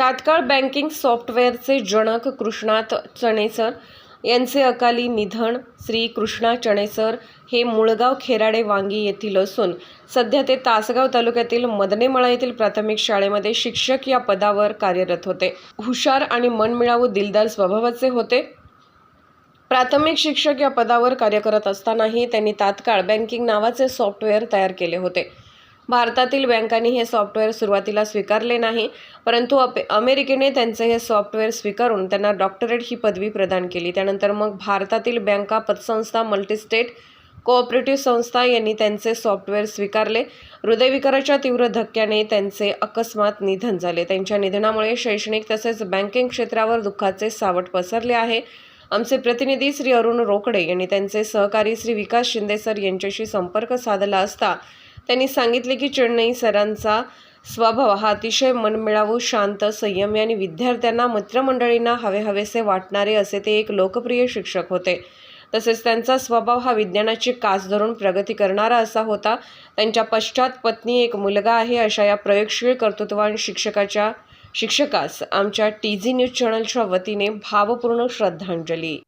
तात्काळ बँकिंग सॉफ्टवेअरचे जनक कृष्णात चणेसर यांचे अकाली निधन श्री कृष्णा चणेसर हे मुळगाव खेराडे वांगी येथील असून सध्या ते तासगाव तालुक्यातील मदनेमळा येथील प्राथमिक शाळेमध्ये शिक्षक या पदावर कार्यरत होते. हुशार आणि मनमिळावू दिलदार स्वभावाचे होते. प्राथमिक शिक्षक या पदावर कार्य करत असतानाही त्यांनी तात्काळ बँकिंग नावाचे सॉफ्टवेअर तयार केले होते. भारतातील बँकांनी हे सॉफ्टवेअर सुरुवातीला स्वीकारले नाही परंतु अपे अमेरिकेने त्यांचे हे सॉफ्टवेअर स्वीकारून त्यांना डॉक्टरेट ही पदवी प्रदान केली. त्यानंतर मग भारतातील बँका पतसंस्था मल्टीस्टेट कोऑपरेटिव्ह संस्था यांनी त्यांचे सॉफ्टवेअर स्वीकारले. हृदयविकाराच्या तीव्र धक्क्याने त्यांचे अकस्मात निधन झाले. त्यांच्या निधनामुळे शैक्षणिक तसेच बँकिंग क्षेत्रावर दुःखाचे सावट पसरले आहे. आमचे प्रतिनिधी श्री अरुण रोकडे यांनी त्यांचे सहकारी श्री विकास शिंदे सर यांच्याशी संपर्क साधला असता त्यांनी सांगितले की चेन्नई सरांचा स्वभाव हा अतिशय मनमिळावू शांत संयमी आणि विद्यार्थ्यांना मित्रमंडळींना हवे हवेसे वाटणारे असे ते एक लोकप्रिय शिक्षक होते. तसेच त्यांचा स्वभाव हा विज्ञानाची कास धरून प्रगती करणारा असा होता. त्यांच्या पश्चात पत्नी एक मुलगा आहे अशा या प्रयोगशील कर्तृत्वान शिक्षकाच्या शिक्षकास आमच्या टी झी न्यूज चॅनलच्या वतीने भावपूर्ण श्रद्धांजली.